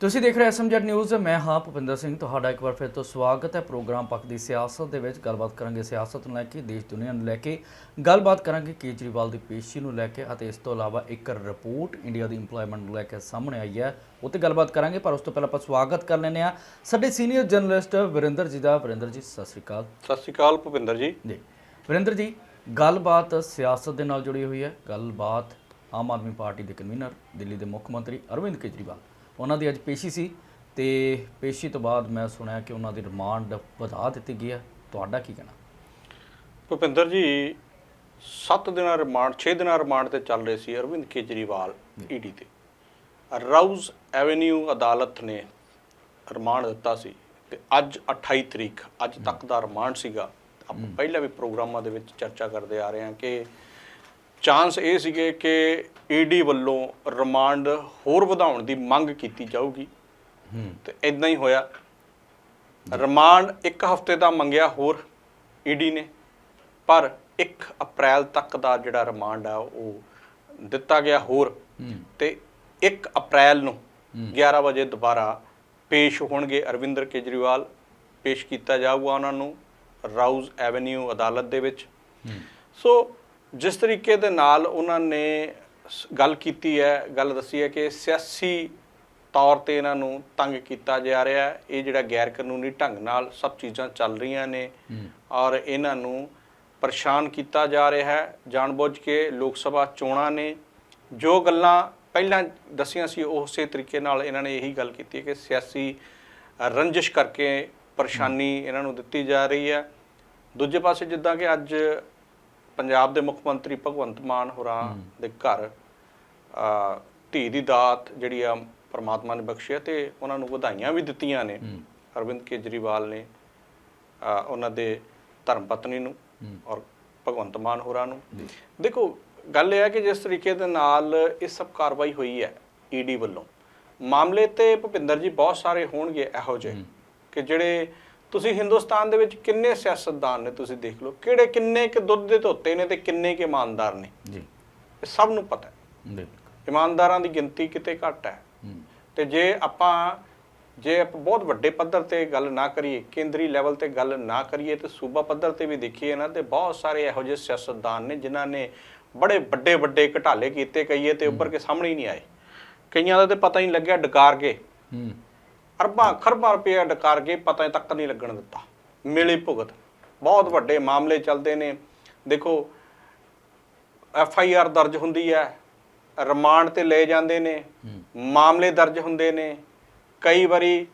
ਤੁਸੀਂ ਦੇਖ ਰਹੇ ਐਸਐਮਜੈਡ ਨਿਊਜ਼ ਮੈਂ ਹਾਂ ਭੁਪਿੰਦਰ ਸਿੰਘ। ਤੁਹਾਡਾ ਇੱਕ ਵਾਰ ਫਿਰ ਤੋਂ ਸਵਾਗਤ ਹੈ ਪ੍ਰੋਗਰਾਮ ਪੱਖ ਦੀ ਸਿਆਸਤ ਦੇ ਵਿੱਚ। ਗੱਲਬਾਤ ਕਰਾਂਗੇ ਸਿਆਸਤ ਨੂੰ ਲੈ ਕੇ ਦੇਸ਼ ਦੁਨੀਆ ਨੂੰ ਲੈ ਕੇ। ਗੱਲਬਾਤ ਕਰਾਂਗੇ ਕੇਜਰੀਵਾਲ ਦੀ ਪੇਸ਼ੀ ਨੂੰ ਲੈ ਕੇ ਅਤੇ ਇਸ ਤੋਂ ਇਲਾਵਾ ਇੱਕ ਰਿਪੋਰਟ ਇੰਡੀਆ ਦੀ EMPLOYMENT ਨੂੰ ਲੈ ਕੇ ਸਾਹਮਣੇ ਆਈ ਹੈ। ਉਹ ਤੇ ਗੱਲਬਾਤ ਕਰਾਂਗੇ ਪਰ ਉਸ ਤੋਂ ਪਹਿਲਾਂ ਆਪਾਂ ਸਵਾਗਤ ਕਰ ਲੈਂਦੇ ਆ ਸਾਡੇ ਸੀਨੀਅਰ ਜਰਨਲਿਸਟ ਵਰਿੰਦਰ ਜੀ ਦਾ। ਵਰਿੰਦਰ ਜੀ ਸਤਿ ਸ਼੍ਰੀ ਅਕਾਲ। ਸਤਿ ਸ਼੍ਰੀ ਅਕਾਲ ਭੁਪਿੰਦਰ ਜੀ। ਜੀ। ਵਰਿੰਦਰ ਜੀ ਗੱਲਬਾਤ ਸਿਆਸਤ ਦੇ ਨਾਲ ਜੁੜੀ ਹੋਈ ਹੈ। ਗੱਲਬਾਤ ਆਮ ਆਦਮੀ ਪਾਰਟੀ ਦੇ ਕਨਵੀਨਰ ਦਿੱਲੀ ਦੇ ਮੁੱਖ ਮੰਤਰੀ ਅਰਵਿੰਦ ਕੇਜਰੀਵਾਲ। ਉਹਨਾਂ ਦੀ ਅੱਜ ਪੇਸ਼ੀ ਸੀ ਤੇ ਪੇਸ਼ੀ ਤੋਂ ਬਾਅਦ ਮੈਂ ਸੁਣਿਆ ਕਿ ਉਹਨਾਂ ਦੀ ਰਿਮਾਂਡ ਵਧਾ ਦਿੱਤੀ ਗਈ ਹੈ। ਤੁਹਾਡਾ ਕੀ ਕਹਿਣਾ? ਭੁਪਿੰਦਰ ਜੀ 7 ਦਿਨਾਂ ਰਿਮਾਂਡ 6 ਦਿਨਾਂ ਰਿਮਾਂਡ ਤੇ ਚੱਲ ਰਹੇ ਸੀ ਅਰਵਿੰਦ ਕੇਜਰੀਵਾਲ ਈਡੀ ਤੇ। ਰਾਉਜ਼ ਐਵੇਨਿਊ ਅਦਾਲਤ ਨੇ ਰਿਮਾਂਡ ਦਿੱਤਾ ਸੀ ਤੇ ਅੱਜ 28 ਤਰੀਕ ਅੱਜ ਤੱਕ ਦਾ ਰਿਮਾਂਡ ਸੀਗਾ। ਆਪਾਂ ਪਹਿਲਾਂ ਵੀ ਪ੍ਰੋਗਰਾਮਾਂ ਦੇ ਵਿੱਚ ਚਰਚਾ ਕਰਦੇ ਆ ਰਹੇ ਹਾਂ ਕਿ ਚਾਂਸ ਇਹ ਸੀਗੇ ਕਿ ਈਡੀ ਵੱਲੋਂ ਰਿਮਾਂਡ ਹੋਰ ਵਧਾਉਣ ਦੀ ਮੰਗ ਕੀਤੀ ਜਾਊਗੀ। ਹੂੰ। ਤੇ ਇਦਾਂ ਹੀ ਹੋਇਆ। ਰਿਮਾਂਡ ਇੱਕ ਹਫ਼ਤੇ ਦਾ ਮੰਗਿਆ ਹੋਰ ਈਡੀ ਨੇ ਪਰ 1 ਅਪ੍ਰੈਲ ਤੱਕ ਦਾ ਜਿਹੜਾ ਰਿਮਾਂਡ ਆ ਉਹ ਦਿੱਤਾ ਗਿਆ ਹੋਰ। ਤੇ 1 ਅਪ੍ਰੈਲ ਨੂੰ 11 ਵਜੇ ਦੁਬਾਰਾ ਪੇਸ਼ ਹੋਣਗੇ ਅਰਵਿੰਦਰ ਕੇਜਰੀਵਾਲ। ਪੇਸ਼ ਕੀਤਾ ਜਾਊਗਾ ਉਹਨਾਂ ਨੂੰ ਰਾਉਜ਼ ਐਵੇਨਿਊ ਅਦਾਲਤ ਦੇ ਵਿੱਚ। ਸੋ ਜਿਸ ਤਰੀਕੇ ਦੇ ਨਾਲ ਉਹਨਾਂ ਨੇ ਗੱਲ ਕੀਤੀ ਹੈ ਗੱਲ ਦੱਸੀ ਹੈ ਕਿ ਸਿਆਸੀ ਤੌਰ ਤੇ ਇਹਨਾਂ ਨੂੰ ਤੰਗ ਕੀਤਾ ਜਾ ਰਿਹਾ ਹੈ। ਇਹ ਜਿਹੜਾ ਗੈਰ ਕਾਨੂੰਨੀ ਢੰਗ ਨਾਲ ਸਭ ਚੀਜ਼ਾਂ ਚੱਲ ਰਹੀਆਂ ਨੇ ਔਰ ਇਹਨਾਂ ਨੂੰ ਪਰੇਸ਼ਾਨ ਕੀਤਾ ਜਾ ਰਿਹਾ ਹੈ। ਜਾਣਬੁੱਝ ਕੇ ਲੋਕ ਸਭਾ ਚੋਣਾਂ ਨੇ ਜੋ ਗੱਲਾਂ ਪਹਿਲਾਂ ਦੱਸੀਆਂ ਸੀ ਉਸੇ ਤਰੀਕੇ ਨਾਲ ਇਹਨਾਂ ਨੇ ਇਹੀ ਗੱਲ ਕੀਤੀ ਹੈ ਕਿ ਸਿਆਸੀ ਰੰਜਿਸ਼ ਕਰਕੇ ਪਰੇਸ਼ਾਨੀ ਇਹਨਾਂ ਨੂੰ ਦਿੱਤੀ ਜਾ ਰਹੀ ਹੈ। ਦੂਜੇ ਪਾਸੇ ਜਿੱਦਾਂ ਕਿ ਅੱਜ ਪੰਜਾਬ ਦੇ ਮੁੱਖ ਮੰਤਰੀ ਭਗਵੰਤ ਮਾਨ ਹੋਰਾਂ ਦੇ ਘਰ ਅ, ਧੀ ਦੀ ਦਾਤ ਜਿਹੜੀ ਆ ਪਰਮਾਤਮਾ ਨੇ ਬਖਸ਼ੀ ਹੈ ਤੇ ਉਹਨਾਂ ਨੂੰ ਵਧਾਈਆਂ ਵੀ ਦਿੱਤੀਆਂ ਨੇ। ਅਰਵਿੰਦ ਕੇਜਰੀਵਾਲ ਨੇ ਅ, ਉਹਨਾਂ ਦੇ ਧਰਮ ਪਤਨੀ ਨੂੰ। ਔਰ ਭਗਵੰਤ ਮਾਨ ਹੋਰਾਂ ਨੂੰ। ਦੇਖੋ ਗੱਲ ਇਹ ਹੈ ਕਿ ਜਿਸ ਤਰੀਕੇ ਦੇ ਨਾਲ ਇਹ ਸਭ ਕਾਰਵਾਈ ਹੋਈ ਹੈ ਈਡੀ ਵੱਲੋਂ ਮਾਮਲੇ ਤੇ ਭੁਪਿੰਦਰ ਜੀ ਬਹੁਤ ਸਾਰੇ ਹੋਣਗੇ ਇਹੋ ਜਿਹੇ ਕਿ ਜਿਹੜੇ ਤੁਸੀਂ ਹਿੰਦੁਸਤਾਨ ਦੇ ਵਿੱਚ ਕਿੰਨੇ ਸਿਆਸਤਦਾਨ ਨੇ ਤੁਸੀਂ ਦੇਖ ਲਓ? ਕਿਹੜੇ ਕਿੰਨੇ ਕਿ ਦੁੱਧ ਦੇ ਧੋਤੇ ਨੇ ਤੇ ਕਿੰਨੇ ਕਿ ਇਮਾਨਦਾਰ ਨੇ? ਜੀ। ਇਹ ਸਭ ਨੂੰ ਪਤਾ ਹੈ। ਬਿਲਕੁਲ। ਇਮਾਨਦਾਰਾਂ ਦੀ ਗਿਣਤੀ ਕਿਤੇ ਘੱਟ ਹੈ। ਤੇ ਜੇ ਆਪਾਂ ਜੇ ਆਪਾਂ ਬਹੁਤ ਵੱਡੇ ਪੱਧਰ ਤੇ ਗੱਲ ਨਾ ਕਰੀਏ ਕੇਂਦਰੀ ਲੈਵਲ ਤੇ ਗੱਲ ਨਾ ਕਰੀਏ ਤੇ ਸੂਬਾ ਪੱਧਰ ਤੇ ਵੀ ਦੇਖੀਏ ਨਾ ਤੇ ਬਹੁਤ ਸਾਰੇ ਇਹੋ ਜਿਹੇ ਸਿਆਸਤਦਾਨ ਨੇ ਜਿਨ੍ਹਾਂ ਨੇ ਬੜੇ ਵੱਡੇ ਵੱਡੇ ਘਟਾਲੇ ਕੀਤੇ ਕਈਏ ਤੇ ਉੱਪਰ ਕੇ ਸਾਹਮਣੇ ਹੀ ਨਹੀਂ ਆਏ। ਕਈਆਂ ਦਾ ਤੇ ਪਤਾ ਹੀ ਨਹੀਂ ਲੱਗਿਆ ਡਕਾਰ ਕੇ। ਹੂੰ। ਅਰਬਾਂ ਖਰਬਾਂ ਰੁਪਏ ਡਕਾਰ ਕੇ ਪਤਾ ਤੱਕ ਨਹੀਂ ਲੱਗਣ ਦਿੱਤਾ। ਮਿਲੀ ਭੁਗਤ। ਬਹੁਤ ਵੱਡੇ ਮਾਮਲੇ ਚੱਲਦੇ ਨੇ। ਦੇਖੋ ਐਫ ਆਈ ਆਰ ਦਰਜ ਹੁੰਦੀ ਹੈ। ਰਿਮਾਂਡ ਤੇ ਲੈ ਜਾਂਦੇ ਨੇ। ਮਾਮਲੇ ਦਰਜ ਹੁੰਦੇ ਨੇ। ਕਈ ਵਾਰੀ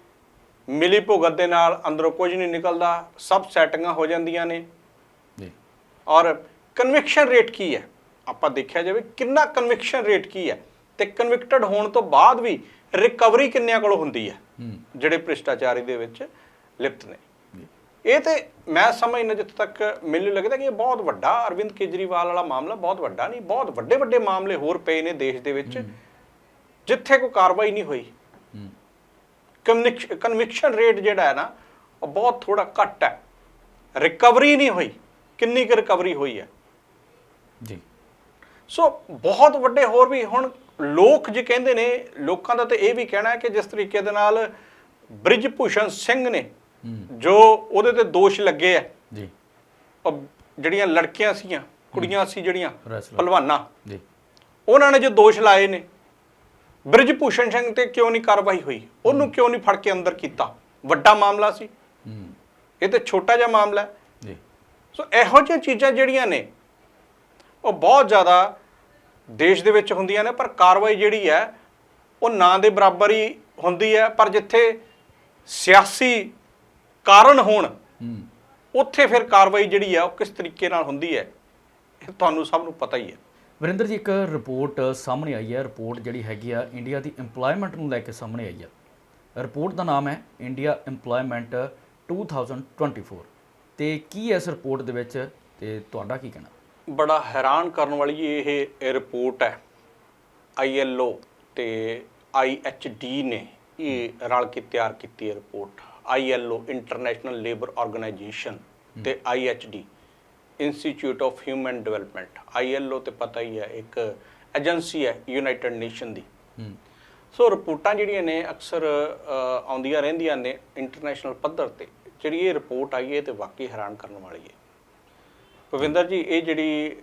ਮਿਲੀ ਭੁਗਤ ਦੇ ਨਾਲ ਅੰਦਰੋਂ ਕੁਝ ਨਹੀਂ ਨਿਕਲਦਾ। ਸਭ ਸੈਟਿੰਗਾਂ ਹੋ ਜਾਂਦੀਆਂ ਨੇ। ਜੀ। ਔਰ ਕਨਵਿਕਸ਼ਨ ਰੇਟ ਕੀ ਹੈ? ਆਪਾਂ ਦੇਖਿਆ ਜਾਵੇ ਕਿੰਨਾ ਕਨਵਿਕਸ਼ਨ ਰੇਟ ਕੀ ਹੈ? ਤੇ ਕਨਵਿਕਟਡ ਹੋਣ ਤੋਂ ਬਾਅਦ ਵੀ ਰਿਕਵਰੀ ਕਿੰਨਿਆਂ ਕੋਲ ਹੁੰਦੀ ਹੈ? ਜਿਹੜੇ ਭ੍ਰਿਸ਼ਟਾਚਾਰੀ ਦੇ ਵਿੱਚ ਲਿਪਤ ਨੇ। ਇਹ ਤੇ ਮੈਂ ਸਮਝਦਾ ਜਿੱਥੇ ਤੱਕ ਮੈਨੂੰ ਲੱਗਦਾ ਕਿ ਇਹ ਬਹੁਤ ਵੱਡਾ ਅਰਵਿੰਦ ਕੇਜਰੀਵਾਲ ਵਾਲਾ ਮਾਮਲਾ ਬਹੁਤ ਵੱਡਾ ਨਹੀਂ ਬਹੁਤ ਵੱਡੇ ਵੱਡੇ ਮਾਮਲੇ ਹੋਰ ਪਏ ਨੇ ਦੇਸ਼ ਦੇ ਵਿੱਚ ਜਿੱਥੇ ਕੋਈ ਕਾਰਵਾਈ ਨਹੀਂ ਹੋਈ। ਕਨਵਿਕਸ਼ਨ ਰੇਟ ਜਿਹੜਾ ਹੈ ਨਾ ਉਹ ਬਹੁਤ ਥੋੜਾ ਘੱਟ ਹੈ। ਰਿਕਵਰੀ ਨਹੀਂ ਹੋਈ। ਕਿੰਨੀ ਕੁ ਰਿਕਵਰੀ ਹੋਈ ਹੈ? ਜੀ। ਸੋ ਬਹੁਤ ਵੱਡੇ ਹੋਰ ਵੀ ਹੁਣ ਲੋਕ ਜੇ ਕਹਿੰਦੇ ਨੇ ਲੋਕਾਂ ਦਾ ਤਾਂ ਇਹ ਵੀ ਕਹਿਣਾ ਹੈ ਕਿ ਜਿਸ ਤਰੀਕੇ ਦੇ ਨਾਲ ਬ੍ਰਿਜ ਭੂਸ਼ਣ ਸਿੰਘ ਨੇ ਜੋ ਉਹਦੇ ਤੇ ਦੋਸ਼ ਲੱਗੇ ਆ। ਜੀ। ਉਹ ਜਿਹੜੀਆਂ ਲੜਕੀਆਂ ਸੀਗੀਆਂ ਕੁੜੀਆਂ ਸੀ ਜਿਹੜੀਆਂ। ਪਹਿਲਵਾਨਾਂ। ਜੀ। ਉਹਨਾਂ ਨੇ ਜੋ ਦੋਸ਼ ਲਾਏ ਨੇ ਬ੍ਰਿਜ ਭੂਸ਼ਣ ਸਿੰਘ ਤੇ ਕਿਉਂ ਨਹੀਂ ਕਾਰਵਾਈ ਹੋਈ? ਉਹਨੂੰ ਕਿਉਂ ਨਹੀਂ ਫੜ ਕੇ ਅੰਦਰ ਕੀਤਾ? ਵੱਡਾ ਮਾਮਲਾ ਸੀ। ਇਹ ਤੇ ਛੋਟਾ ਜਿਹਾ ਮਾਮਲਾ ਹੈ। ਜੀ। ਸੋ ਇਹੋ ਜਿਹੀਆਂ ਚੀਜ਼ਾਂ ਜਿਹੜੀਆਂ ਨੇ ਉਹ ਬਹੁਤ ਜ਼ਿਆਦਾ ਦੇਸ਼ ਦੇ ਵਿੱਚ ਹੁੰਦੀਆਂ ਨੇ ਪਰ ਕਾਰਵਾਈ ਜਿਹੜੀ ਹੈ ਉਹ ਨਾ ਦੇ ਬਰਾਬਰ ਹੀ ਹੁੰਦੀ ਹੈ। ਪਰ ਜਿੱਥੇ ਸਿਆਸੀ ਕਾਰਨ ਹੋਣ ਉੱਥੇ ਫਿਰ ਕਾਰਵਾਈ ਜਿਹੜੀ ਹੈ ਉਹ ਕਿਸ ਤਰੀਕੇ ਨਾਲ ਹੁੰਦੀ ਹੈ ਇਹ ਤੁਹਾਨੂੰ ਸਭ ਨੂੰ ਪਤਾ ਹੀ ਹੈ। ਵਰਿੰਦਰ ਜੀ ਇੱਕ ਰਿਪੋਰਟ ਸਾਹਮਣੇ ਆਈ ਹੈ। ਰਿਪੋਰਟ ਜਿਹੜੀ ਹੈਗੀ ਆ ਇੰਡੀਆ ਦੀ EMPLOYMENT ਨੂੰ ਲੈ ਕੇ ਸਾਹਮਣੇ ਆਈ ਹੈ ਰਿਪੋਰਟ ਦਾ ਨਾਮ ਹੈ ਇੰਡੀਆ EMPLOYMENT 2024 ਤੇ ਕੀ ਹੈ ਇਸ ਰਿਪੋਰਟ ਦੇ ਵਿੱਚ? ਤੇ ਤੁਹਾਡਾ ਕੀ ਕਹਿਣਾ? ਬੜਾ ਹੈਰਾਨ ਕਰਨ ਵਾਲੀ ਇਹ ਰਿਪੋਰਟ ਹੈ। ILO ਤੇ IHD ਨੇ ਇਹ ਰਲ ਕੇ ਤਿਆਰ ਕੀਤੀ ਹੈ report. ILO International Labour Organisation ਤੇ IHD Institute of Human Development ILO ਤੇ ਪਤਾ ਹੀ ਹੈ ਇੱਕ ਏਜੰਸੀ ਹੈ ਯੂਨਾਈਟਿਡ ਨੇਸ਼ਨ ਦੀ। ਸੋ ਰਿਪੋਰਟਾਂ ਜਿਹੜੀਆਂ ਨੇ ਅਕਸਰ ਆਉਂਦੀਆਂ ਰਹਿੰਦੀਆਂ ਨੇ ਇੰਟਰਨੈਸ਼ਨਲ ਪੱਧਰ ਤੇ। ਜਿਹੜੀ ਇਹ ਰਿਪੋਰਟ ਆਈ ਹੈ ਤੇ ਵਾਕਈ ਹੈਰਾਨ ਕਰਨ ਵਾਲੀ ਹੈ। ਭਵਿੰਦਰ ਜੀ ਇਹ ਜਿਹੜੀ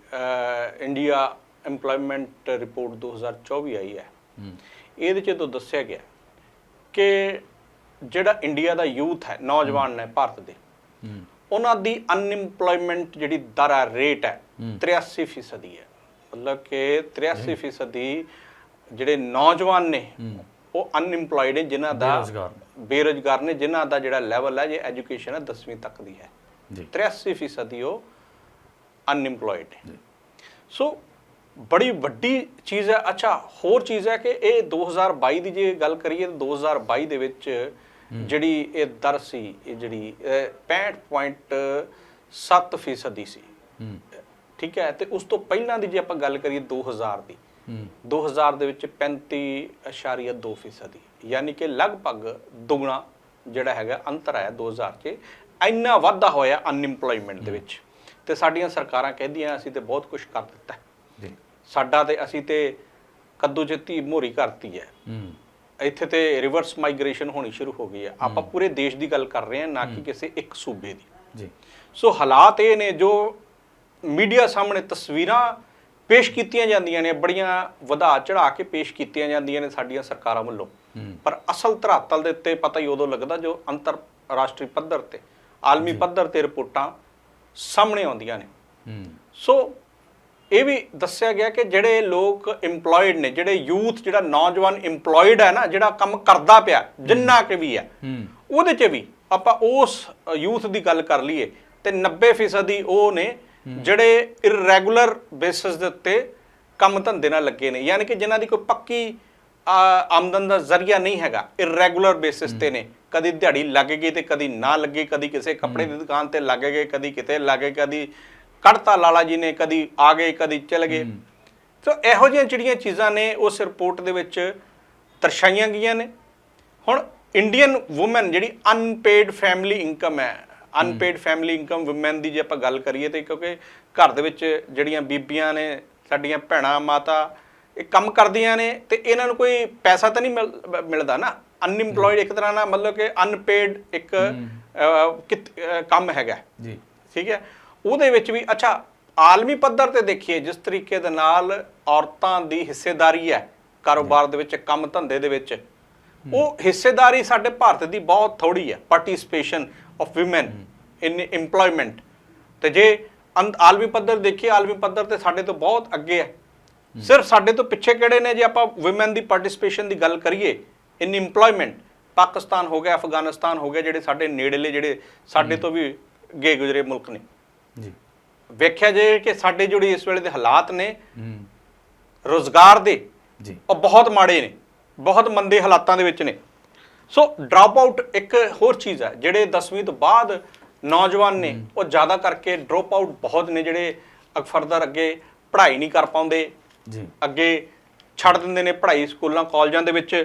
ਇੰਡੀਆ EMPLOYMENT ਰਿਪੋਰਟ 2024 ਆਈ ਹੈ ਇਹਦੇ ਚ ਤੋਂ ਦੱਸਿਆ ਗਿਆ ਕਿ ਜਿਹੜਾ ਇੰਡੀਆ ਦਾ ਯੂਥ ਹੈ ਨੌਜਵਾਨ ਨੇ ਭਾਰਤ ਦੇ ਉਹਨਾਂ ਦੀ ਅਨਇੰਪਲੋਇਮੈਂਟ ਜਿਹੜੀ ਦਰ ਹੈ ਰੇਟ ਹੈ ਹੂੰ। 83% ਫੀਸਦੀ ਹੈ। ਮਤਲਬ ਕਿ 83% ਫੀਸਦੀ ਜਿਹੜੇ ਨੌਜਵਾਨ ਨੇ ਉਹ ਅਨਇੰਪਲੋਇਡ ਨੇ ਜਿਨ੍ਹਾਂ ਦਾ ਬੇਰੁਜ਼ਗਾਰ ਨੇ। ਜਿਨ੍ਹਾਂ ਦਾ ਜਿਹੜਾ ਲੈਵਲ ਹੈ ਜੇ ਐਜੂਕੇਸ਼ਨ ਹੈ 10ਵੀਂ ਤੱਕ ਦੀ ਹੈ। ਜੀ। 83% ਫੀਸਦੀ ਉਹ ਅਨਇੰਪਲੋਇਡ ਸੋ ਬੜੀ ਵੱਡੀ ਚੀਜ਼ ਹੈ। ਅੱਛਾ ਹੋਰ ਚੀਜ਼ ਹੈ ਕਿ ਇਹ 2022 ਦੀ ਜੇ ਗੱਲ ਕਰੀਏ ਤਾਂ 2022 ਦੇ ਵਿੱਚ ਜਿਹੜੀ ਇਹ ਦਰ ਸੀ ਇਹ ਜਿਹੜੀ ਅਹ, 65.7 ਫੀਸਦੀ ਸੀ। ਠੀਕ ਹੈ? ਤੇ ਉਸ ਤੋਂ ਪਹਿਲਾਂ ਦੀ ਜੇ ਆਪਾਂ ਗੱਲ ਕਰੀਏ 2000 ਦੀ। ਹੂੰ। 2000 ਦੇ ਵਿੱਚ 35.2 ਫੀਸਦੀ ਯਾਨੀ ਕਿ ਲਗਭਗ ਦੁਗਣਾ ਜਿਹੜਾ ਹੈਗਾ ਅੰਤਰ ਆਇਆ 2000 ਚ। ਇੰਨਾ ਵਾਧਾ ਹੋਇਆ ਅਨਇੰਪਲੋਇਮੈਂਟ ਦੇ ਵਿੱਚ। ਤੇ ਸਾਡੀਆਂ ਸਰਕਾਰਾਂ ਕਹਿੰਦੀਆਂ ਅਸੀਂ ਤੇ ਬਹੁਤ ਕੁਝ ਕਰ ਦਿੱਤਾ। ਜੀ। ਸਾਡਾ ਤੇ ਅਸੀਂ ਤੇ ਕੱਦੂ ਧੀ ਮੋਰੀ ਕਰਤੀ ਹੈ। ਹੂੰ। ਇੱਥੇ ਤੇ ਰਿਵਰਸ ਮਾਈਗ੍ਰੇਸ਼ਨ ਹੋਣੀ ਸ਼ੁਰੂ ਹੋ ਗਈ ਹੈ। ਆਪਾਂ ਪੂਰੇ ਦੇਸ਼ ਦੀ ਗੱਲ ਕਰ ਰਹੇ ਹਾਂ ਨਾ ਕਿ ਕਿਸੇ ਇੱਕ ਸੂਬੇ ਦੀ। ਜੀ। ਸੋ ਹਾਲਾਤ ਇਹ ਨੇ ਜੋ ਮੀਡੀਆ ਸਾਹਮਣੇ ਤਸਵੀਰਾਂ ਪੇਸ਼ ਕੀਤੀਆਂ ਜਾਂਦੀਆਂ ਨੇ ਬੜੀਆਂ ਵਧਾ ਚੜਾ ਕੇ ਪੇਸ਼ ਕੀਤੀਆਂ ਜਾਂਦੀਆਂ ਨੇ ਸਾਡੀਆਂ ਸਰਕਾਰਾਂ ਵੱਲੋਂ। ਪਰ ਅਸਲ ਧਰਾਤਲ ਦੇ ਉੱਤੇ ਪਤਾ ਹੀ ਉਦੋਂ ਲੱਗਦਾ ਜੋ ਅੰਤਰ ਰਾਸ਼ਟਰੀ ਪੱਧਰ ਤੇ ਆਲਮੀ ਪੱਧਰ ਤੇ ਰਿਪੋਰਟਾਂ ਸਾਹਮਣੇ ਆਉਂਦੀਆਂ ਨੇ। ਹੂੰ। ਸੋ ਇਹ ਵੀ ਦੱਸਿਆ ਗਿਆ ਕਿ ਜਿਹੜੇ ਲੋਕ EMPLOYED ਨੇ ਜਿਹੜੇ ਯੂਥ ਜਿਹੜਾ ਨੌਜਵਾਨ EMPLOYED ਹੈ ਨਾ ਜਿਹੜਾ ਕੰਮ ਕਰਦਾ ਪਿਆ ਜਿੰਨਾ ਕਿ ਵੀ ਹੈ ਹੂੰ। ਉਹਦੇ 'ਚ ਵੀ ਆਪਾਂ ਉਸ ਯੂਥ ਦੀ ਗੱਲ ਕਰ ਲਈਏ ਤੇ 90% ਦੀ ਉਹ ਨੇ ਜਿਹੜੇ ਇਰੈਗੂਲਰ ਬੇਸਿਸ ਦੇ ਉੱਤੇ ਕੰਮ ਧੰਦੇ ਨਾਲ ਲੱਗੇ ਨੇ। ਯਾਨੀ ਕਿ ਜਿਨ੍ਹਾਂ ਦੀ ਕੋਈ ਪੱਕੀ ਆਮਦਨ ਦਾ ਜ਼ਰੀਆ ਨਹੀਂ ਹੈਗਾ ਇਰੈਗੂਲਰ ਬੇਸਿਸ ਤੇ ਨੇ। ਕਦੀ ਦਿਹਾੜੀ ਲੱਗ ਗਈ ਤੇ ਕਦੀ ਨਾ ਲੱਗੀ ਕਦੀ ਕਿਸੇ ਕੱਪੜੇ ਦੀ ਦੁਕਾਨ ਤੇ ਲੱਗ ਗਏ ਕਦੀ ਕਿਤੇ ਲੱਗ ਕਦੀ ਕੱਢਤਾ ਲਾਲਾ ਜੀ ਨੇ ਕਦੀ ਆ ਗਏ ਕਦੀ ਚਲ ਗਏ। ਸੋ ਇਹੋ ਜਿਹੀਆਂ ਜਿਹੜੀਆਂ ਚੀਜ਼ਾਂ ਨੇ ਉਸ ਰਿਪੋਰਟ ਦੇ ਵਿੱਚ ਦਰਸਾਈਆਂ ਗਈਆਂ ਨੇ। ਹੁਣ ਇੰਡੀਅਨ ਔਮਨ ਜਿਹੜੀ ਅਨਪੇਡ ਫੈਮਿਲੀ ਇਨਕਮ ਹੈ ਅਨਪੇਡ ਫੈਮਿਲੀ ਇਨਕਮ ਔਮਨ ਦੀ ਜੇ ਆਪਾਂ ਗੱਲ ਕਰੀਏ ਤੇ ਕਿਉਂਕਿ ਘਰ ਦੇ ਵਿੱਚ ਜਿਹੜੀਆਂ ਬੀਬੀਆਂ ਨੇ ਸਾਡੀਆਂ ਭੈਣਾਂ ਮਾਤਾ ਇਹ ਕੰਮ ਕਰਦੀਆਂ ਨੇ ਤੇ ਇਹਨਾਂ ਨੂੰ ਕੋਈ ਪੈਸਾ ਤਾਂ ਨਹੀਂ ਮਿਲ- ਮਿਲਦਾ ਨਾ। ਅਨਇੰਪਲੋਇਡ ਇੱਕ ਤਰ੍ਹਾਂ ਨਾਲ ਮਤਲਬ ਕਿ ਅਨਪੇਡ ਇੱਕ ਕੰਮ ਹੈਗਾ। ਜੀ। ਠੀਕ ਹੈ? ਉਹਦੇ ਵਿੱਚ ਵੀ ਅੱਛਾ ਆਲਮੀ ਪੱਧਰ ਤੇ ਦੇਖੀਏ ਜਿਸ ਤਰੀਕੇ ਦੇ ਨਾਲ ਔਰਤਾਂ ਦੀ ਹਿੱਸੇਦਾਰੀ ਹੈ ਕਾਰੋਬਾਰ ਦੇ ਵਿੱਚ ਕੰਮ ਧੰਦੇ ਦੇ ਵਿੱਚ ਉਹ ਹਿੱਸੇਦਾਰੀ ਸਾਡੇ ਭਾਰਤ ਦੀ ਬਹੁਤ ਥੋੜੀ ਹੈ। Participation of women in EMPLOYMENT ਤੇ ਜੇ ਆਲਮੀ ਪੱਧਰ ਦੇਖੀਏ ਆਲਮੀ ਪੱਧਰ ਤੇ ਸਾਡੇ ਤੋਂ ਬਹੁਤ ਅੱਗੇ ਹੈ। ਸਿਰਫ ਸਾਡੇ ਤੋਂ ਪਿੱਛੇ ਕਿਹੜੇ ਨੇ? ਜੇ ਆਪਾਂ ਔਮਨ ਦੀ ਪਾਰਟਿਸਿਪੇਸ਼ਨ ਦੀ ਗੱਲ ਕਰੀਏ ਇਨ EMPLOYMENT ਪਾਕਿਸਤਾਨ ਹੋ ਗਿਆ ਅਫਗਾਨਿਸਤਾਨ ਹੋ ਗਿਆ ਜਿਹੜੇ ਸਾਡੇ ਨੇੜਲੇ ਜਿਹੜੇ ਸਾਡੇ ਤੋਂ ਵੀ ਗੇ ਗੁਜਰੇ ਮੁਲਕ ਨੇ। ਜੀ। ਵੇਖਿਆ ਜੇ ਕਿ ਸਾਡੇ ਜਿਹੜੇ ਇਸ ਵੇਲੇ ਦੇ ਹਾਲਾਤ ਨੇ ਹੂੰ। ਰੋਜ਼ਗਾਰ ਦੇ ਜੀ। ਉਹ ਬਹੁਤ ਮਾੜੇ ਨੇ ਬਹੁਤ ਮੰਦੇ ਹਾਲਾਤਾਂ ਦੇ ਵਿੱਚ ਨੇ। ਸੋ ਡ੍ਰੌਪ ਆਊਟ ਇੱਕ ਹੋਰ ਚੀਜ਼ ਹੈ ਜਿਹੜੇ 10ਵੀਂ ਤੋਂ ਬਾਅਦ ਨੌਜਵਾਨ ਨੇ ਉਹ ਜ਼ਿਆਦਾ ਕਰਕੇ ਡ੍ਰੌਪ ਆਊਟ ਬਹੁਤ ਨੇ ਜਿਹੜੇ ਫਰਦਰ ਅੱਗੇ ਪੜ੍ਹਾਈ ਨਹੀਂ ਕਰ ਪਾਉਂਦੇ ਜੀ। ਅੱਗੇ ਛੱਡ ਦਿੰਦੇ ਨੇ ਪੜ੍ਹਾਈ ਸਕੂਲਾਂ, ਕਾਲਜਾਂ ਦੇ ਵਿੱਚ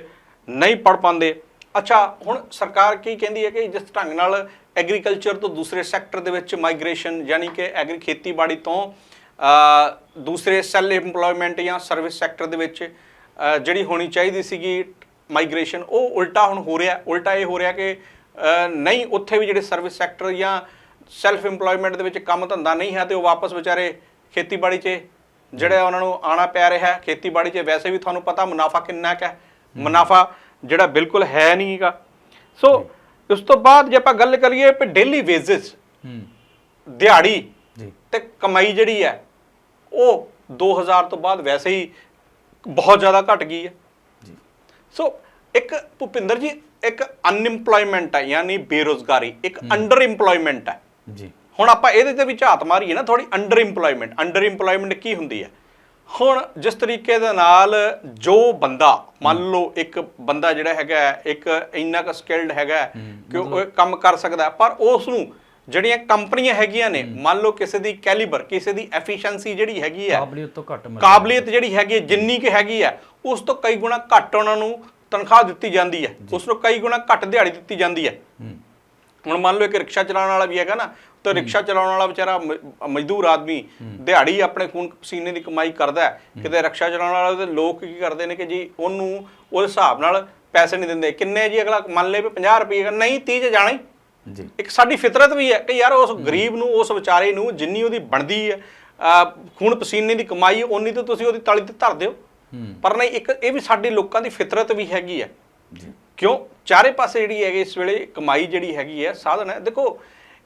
ਨਹੀਂ ਪੜ ਪਾਉਂਦੇ। ਅੱਛਾ, ਹੁਣ ਸਰਕਾਰ ਕੀ ਕਹਿੰਦੀ ਹੈ ਕਿ ਜਿਸ ਢੰਗ ਨਾਲ ਐਗਰੀਕਲਚਰ ਤੋਂ ਦੂਸਰੇ ਸੈਕਟਰ ਦੇ ਵਿੱਚ ਮਾਈਗ੍ਰੇਸ਼ਨ ਯਾਨੀ ਕਿ ਐਗਰੀ ਖੇਤੀਬਾੜੀ ਤੋਂ ਦੂਸਰੇ ਸੈਲ EMPLOYMENT ਜਾਂ ਸਰਵਿਸ ਸੈਕਟਰ ਦੇ ਵਿੱਚ ਜਿਹੜੀ ਹੋਣੀ ਚਾਹੀਦੀ ਸੀਗੀ ਮਾਈਗ੍ਰੇਸ਼ਨ, ਉਹ ਉਲਟਾ ਹੁਣ ਹੋ ਰਿਹਾ। ਉਲਟਾ ਇਹ ਹੋ ਰਿਹਾ ਕਿ ਨਹੀਂ, ਉੱਥੇ ਵੀ ਜਿਹੜੇ ਸਰਵਿਸ ਸੈਕਟਰ ਜਾਂ ਸੈਲਫ EMPLOYMENT ਦੇ ਵਿੱਚ ਕੰਮ ਧੰਦਾ ਨਹੀਂ ਹੈ ਤੇ ਉਹ ਵਾਪਸ ਵਿਚਾਰੇ ਖੇਤੀਬਾੜੀ 'ਚ ਜਿਹੜਾ ਉਹਨਾਂ ਨੂੰ ਆਣਾ ਪੈ ਰਿਹਾ ਹੈ ਖੇਤੀਬਾੜੀ 'ਚ ਵੈਸੇ ਵੀ ਤੁਹਾਨੂੰ ਪਤਾ ਮੁਨਾਫਾ ਕਿੰਨਾ ਕੁ ਹੈ। ਮੁਨਾਫਾ ਜਿਹੜਾ ਬਿਲਕੁਲ ਹੈ ਨਹੀਂਗਾ ਸੋ ਉਸ ਤੋਂ ਬਾਅਦ ਜੇ ਆਪਾਂ ਗੱਲ ਕਰੀਏ ਕਿ ਡੇਲੀ ਵੇਜਸ ਦਿਹਾੜੀ ਤੇ ਕਮਾਈ ਜਿਹੜੀ ਹੈ ਉਹ 2000 ਤੋਂ ਬਾਅਦ ਵੈਸੇ ਹੀ ਬਹੁਤ ਜ਼ਿਆਦਾ ਘਟ ਗਈ ਹੈ। ਜੀ। ਸੋ ਇੱਕ ਭੁਪਿੰਦਰ ਜੀ ਇੱਕ ਅਨਇੰਪਲੋਇਮੈਂਟ ਹੈ ਯਾਨੀ ਬੇਰੋਜ਼ਗਾਰੀ ਇੱਕ ਅੰਡਰ ਇੰਪਲੋਇਮੈਂਟ ਹੈ। ਜੀ। ਹੁਣ ਆਪਾਂ ਇਹਦੇ ਤੇ ਵੀ ਝਾਤ ਮਾਰੀਏ ਨਾ ਥੋੜੀ ਅੰਡਰ ਇੰਪਲੋਇਮੈਂਟ ਅੰਡਰ ਇੰਪਲੋਇਮੈਂਟ ਕੀ ਹੁੰਦੀ ਹੈ? ਹੁਣ ਜਿਸ ਤਰੀਕੇ ਦੇ ਨਾਲ ਜੋ ਬੰਦਾ ਮੰਨ ਲਓ ਇੱਕ ਬੰਦਾ ਜਿਹੜਾ ਹੈਗਾ ਇੱਕ ਇੰਨਾ ਕੁ ਸਕਿਲਡ ਹੈਗਾ ਕਿ ਉਹ ਕੰਮ ਕਰ ਸਕਦਾ ਪਰ ਉਸ ਨੂੰ ਜਿਹੜੀਆਂ ਕੰਪਨੀਆਂ ਹੈਗੀਆਂ ਨੇ ਮੰਨ ਲਓ ਕਿਸੇ ਦੀ ਕੈਲੀਬਰ ਕਿਸੇ ਦੀ ਐਫੀਸ਼ੀਐਂਸੀ ਜਿਹੜੀ ਹੈਗੀ ਹੈ ਕਾਬਲੀਅਤ ਤੋਂ ਘੱਟ ਕਾਬਲੀਅਤ ਜਿਹੜੀ ਹੈਗੀ ਹੈ, ਜਿੰਨੀ ਕਿ ਹੈਗੀ ਹੈ ਉਸ ਤੋਂ ਕਈ ਗੁਣਾ ਘੱਟ ਉਹਨਾਂ ਨੂੰ ਤਨਖਾਹ ਦਿੱਤੀ ਜਾਂਦੀ ਹੈ। ਉਸ ਨੂੰ ਕਈ ਗੁਣਾ ਘੱਟ ਦਿਹਾੜੀ ਦਿੱਤੀ ਜਾਂਦੀ ਹੂੰ। ਹੁਣ ਮੰਨ ਲਓ ਇੱਕ ਰਿਕਸ਼ਾ ਚਲਾਉਣ ਵਾਲਾ ਵੀ ਹੈਗਾ ਨਾ ਤੇ ਰਿਕਸ਼ਾ ਚਲਾਉਣ ਵਾਲਾ ਵਿਚਾਰਾ ਮਜ਼ਦੂਰ ਆਦਮੀ ਦਿਹਾੜੀ ਆਪਣੇ ਖੂਨ ਪਸੀਨੇ ਦੀ ਕਮਾਈ ਕਰਦਾ। ਕਿਤੇ ਰਿਕਸ਼ਾ ਚਲਾਉਣ ਵਾਲਾ ਤੇ ਲੋਕ ਕੀ ਕਰਦੇ ਨੇ ਕਿ ਜੀ ਉਹਨੂੰ ਉਹਦੇ ਹਿਸਾਬ ਨਾਲ ਪੈਸੇ ਨਹੀਂ ਦਿੰਦੇ। ਕਿੰਨੇ ਜੀ ਅਗਲਾ ਮੰਨ ਲੇ ਵੀ 50 ਰੁਪਏ ਨਹੀਂ 30 ਚ ਜਾਣਾ ਜੀ। ਇੱਕ ਸਾਡੀ ਫਿਤਰਤ ਵੀ ਹੈ ਕਿ ਯਾਰ ਉਸ ਗਰੀਬ ਨੂੰ ਉਸ ਵਿਚਾਰੇ ਨੂੰ ਜਿੰਨੀ ਉਹਦੀ ਬਣਦੀ ਹੈ ਖੂਨ ਪਸੀਨੇ ਦੀ ਕਮਾਈ ਓਨੀ ਤਾਂ ਤੁਸੀਂ ਉਹਦੀ ਤਾਲੀ ਤੇ ਧਰ ਦਿਓ। ਪਰ ਨਹੀਂ ਇੱਕ ਇਹ ਵੀ ਸਾਡੇ ਲੋਕਾਂ ਦੀ ਫਿਤਰਤ ਵੀ ਹੈਗੀ ਹੈ। ਜੀ। ਕਿਉਂ? ਚਾਰੇ ਪਾਸੇ ਜਿਹੜੀ ਹੈਗੀ ਇਸ ਵੇਲੇ ਕਮਾਈ ਜਿਹੜੀ ਹੈਗੀ ਹੈ ਸਾਧਨ ਹੈ। ਦੇਖੋ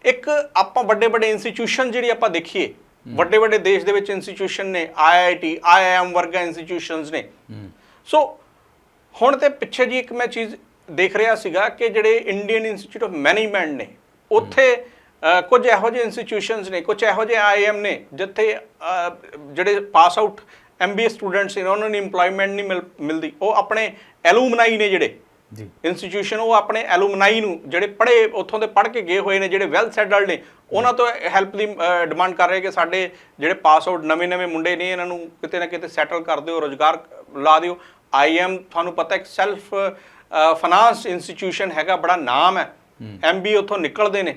ਇੱਕ ਆਪਾਂ ਵੱਡੇ ਵੱਡੇ ਇੰਸਟੀਚਿਊਸ਼ਨ ਜਿਹੜੀ ਆਪਾਂ ਦੇਖੀਏ ਵੱਡੇ ਵੱਡੇ ਦੇਸ਼ ਦੇ ਵਿੱਚ ਇੰਸਟੀਚਿਊਸ਼ਨ ਨੇ ਆਈਆਈਟੀ ਆਈਆਈਐਮ ਵਰਗਾ ਇੰਸਟੀਚਿਊਸ਼ਨਸ ਨੇ। ਸੋ ਹੁਣ ਤੇ ਪਿੱਛੇ ਜੀ ਇੱਕ ਮੈਂ ਚੀਜ਼ ਦੇਖ ਰਿਹਾ ਸੀਗਾ ਕਿ ਜਿਹੜੇ ਇੰਡੀਅਨ ਇੰਸਟੀਚਿਊਟ ਆਫ ਮੈਨੇਜਮੈਂਟ ਨੇ ਉੱਥੇ ਕੁਝ ਇਹੋ ਜਿਹੇ ਇੰਸਟੀਚਿਊਸ਼ਨਸ ਨੇ ਕੁਝ ਇਹੋ ਜਿਹੇ ਆਈਐਮ ਨੇ ਜਿੱਥੇ ਜਿਹੜੇ ਪਾਸ ਆਊਟ ਐਮਬੀਏ ਸਟੂਡੈਂਟਸ ਨੇ ਉਹਨਾਂ ਨੂੰ EMPLOYMENT ਨਹੀਂ ਮਿਲ- ਮਿਲਦੀ। ਉਹ ਆਪਣੇ ਐਲੂਮਨਾਈ ਨੇ ਜਿਹੜੇ। ਜੀ। ਇੰਸਟੀਚਿਊਸ਼ਨ ਉਹ ਆਪਣੇ ਐਲੂਮਨਾਈ ਨੂੰ ਜਿਹੜੇ ਪੜ੍ਹੇ ਉੱਥੋਂ ਦੇ ਪੜ੍ਹ ਕੇ ਗਏ ਹੋਏ ਨੇ ਜਿਹੜੇ ਵੈਲ ਸੈਟਲਡ ਨੇ ਉਹਨਾਂ ਤੋਂ ਹੈਲਪ ਦੀ ਡਿਮਾਂਡ ਕਰ ਰਹੇ ਕਿ ਸਾਡੇ ਜਿਹੜੇ ਪਾਸ ਆਊਟ ਨਵੇਂ-ਨਵੇਂ ਮੁੰਡੇ ਨੇ ਇਹਨਾਂ ਨੂੰ ਕਿਤੇ ਨਾ ਕਿਤੇ ਸੈਟਲ ਕਰ ਦਿਓ ਰੋਜ਼ਗਾਰ ਲਾ ਦਿਓ। ਆਈਐਮ ਤੁਹਾਨੂੰ ਪਤਾ ਇੱਕ ਸੈਲਫ ਫਾਈਨਾਂਸ ਇੰਸਟੀਚਿਊਸ਼ਨ ਹੈਗਾ ਬੜਾ ਨਾਮ ਹੈ। ਐਮਬੀ ਉੱਥੋਂ ਨਿਕਲਦੇ ਨੇ।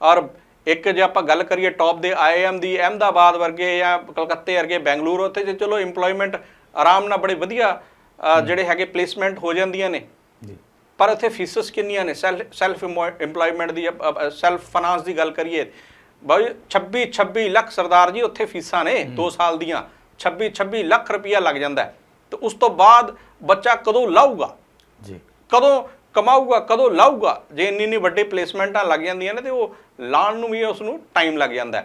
ਔਰ ਇੱਕ ਜੇ ਆਪਾਂ ਗੱਲ ਕਰੀਏ ਟੌਪ ਦੇ ਆਈਐਮ ਦੀ ਅਹਿਮਦਾਬਾਦ ਵਰਗੇ ਜਾਂ ਕਲਕੱਤੇ ਵਰਗੇ ਬੈਂਗਲੁਰੂ ਉੱਥੇ ਜੇ ਚਲੋ EMPLOYMENT ਆਰਾਮ ਨਾਲ ਬੜੇ ਵਧੀਆ ਜਿਹੜੇ ਹੈਗੇ ਪਲੇਸਮੈਂਟ ਹੋ ਜਾਂਦੀਆਂ ਨੇ। ਪਰ ਇੱਥੇ ਫੀਸਸ ਕਿੰਨੀਆਂ ਨੇ? ਸੈਲਫ EMPLOYMENT ਦੀ ਸੈਲਫ ਫਾਈਨਾਂਸ ਦੀ ਗੱਲ ਕਰੀਏ ਬਾਈ 26 26 ਲੱਖ ਸਰਦਾਰ ਜੀ ਉੱਥੇ ਫੀਸਾਂ ਨੇ 2 ਸਾਲ ਦੀਆਂ। 26 26 ਲੱਖ ਰੁਪਇਆ ਲੱਗ ਜਾਂਦਾ ਤੇ ਉਸ ਤੋਂ ਬਾਅਦ ਬੱਚਾ ਕਦੋਂ ਲਾਊਗਾ? ਜੀ। ਕਦੋਂ ਕਮਾਊਗਾ ਕਦੋਂ ਲਾਊਗਾ? ਜੇ ਇੰਨੀ ਇੰਨੀ ਵੱਡੇ ਪਲੇਸਮੈਂਟਾਂ ਲੱਗ ਜਾਂਦੀਆਂ ਨੇ ਤੇ ਉਹ ਲਾਣ ਨੂੰ ਵੀ ਉਸ ਨੂੰ ਟਾਈਮ ਲੱਗ ਜਾਂਦਾ